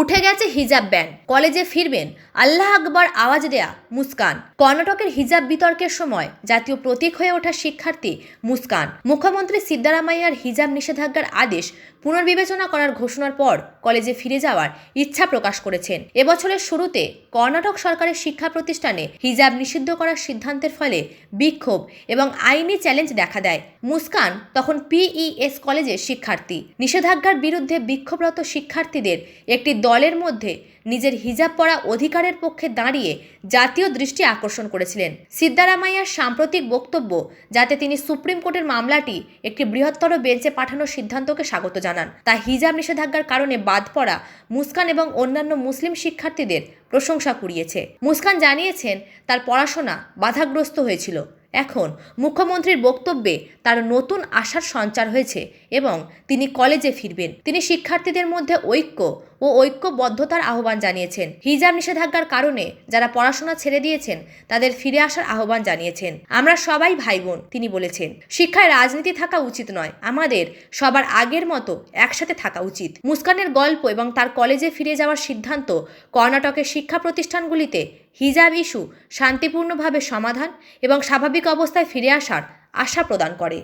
উঠে গেছে হিজাব ব্যান। কলেজে ফিরবেন, আল্লাহ আকবর আওয়াজ দেয়া মুস্কান। কর্ণাটকের হিজাব বিতর্কের সময় জাতীয় প্রতীক হয়ে ওঠা শিক্ষার্থী মুস্কান। মুখ্যমন্ত্রী সিদ্দারামাইয়ার হিজাব নিষেধাজ্ঞার আদেশ পুনর্বিবেচনা করার ঘোষণার পর কলেজে ফিরে যাওয়ার ইচ্ছা প্রকাশ করেছেন। এবছরের শুরুতে কর্ণাটক সরকারের শিক্ষা প্রতিষ্ঠানে হিজাব নিষিদ্ধ করার সিদ্ধান্তের ফলে বিক্ষোভ এবং আইনি চ্যালেঞ্জ দেখা দেয়। মুস্কান তখন পিইএস কলেজের শিক্ষার্থী। নিষেধাজ্ঞার বিরুদ্ধে বিক্ষোভরত শিক্ষার্থীদের একটি দলের মধ্যে নিজের হিজাব পরা অধিকারের পক্ষে দাঁড়িয়ে জাতীয় দৃষ্টি আকর্ষণ করেছিলেন। সিদ্দারামাইয়ার সাম্প্রতিক বক্তব্য যাতে তিনি সুপ্রিম কোর্টের মামলাটি একটি বৃহত্তর বেঞ্চে পাঠানোর সিদ্ধান্তকে স্বাগত জানান, তা হিজাব নিষেধাজ্ঞার কারণে বাদ পড়া মুস্কান এবং অন্যান্য মুসলিম শিক্ষার্থীদের প্রশংসা কুড়িয়েছে। মুস্কান জানিয়েছেন, তার পড়াশোনা বাধাগ্রস্ত হয়েছিল। এখন মুখ্যমন্ত্রীর বক্তব্যে তার নতুন আশার সঞ্চার হয়েছে এবং তিনি কলেজে ফিরবেন। তিনি শিক্ষার্থীদের মধ্যে ঐক্য ও ঐক্যবদ্ধতার আহ্বান জানিয়েছেন। হিজাব নিষেধাজ্ঞার কারণে যারা পড়াশোনা ছেড়ে দিয়েছেন, তাদের ফিরে আসার আহ্বান জানিয়েছেন। আমরা সবাই ভাই বোন তিনি বলেছেন, শিক্ষায় রাজনীতি থাকা উচিত নয়। আমাদের সবার আগের মতো একসাথে থাকা উচিত। মুস্কানের গল্প এবং তার কলেজে ফিরে যাওয়ার সিদ্ধান্ত কর্ণাটকের শিক্ষা প্রতিষ্ঠানগুলিতে হিজাব ইস্যু শান্তিপূর্ণভাবে সমাধান এবং স্বাভাবিক অবস্থায় ফিরে আসার আশা প্রদান করে।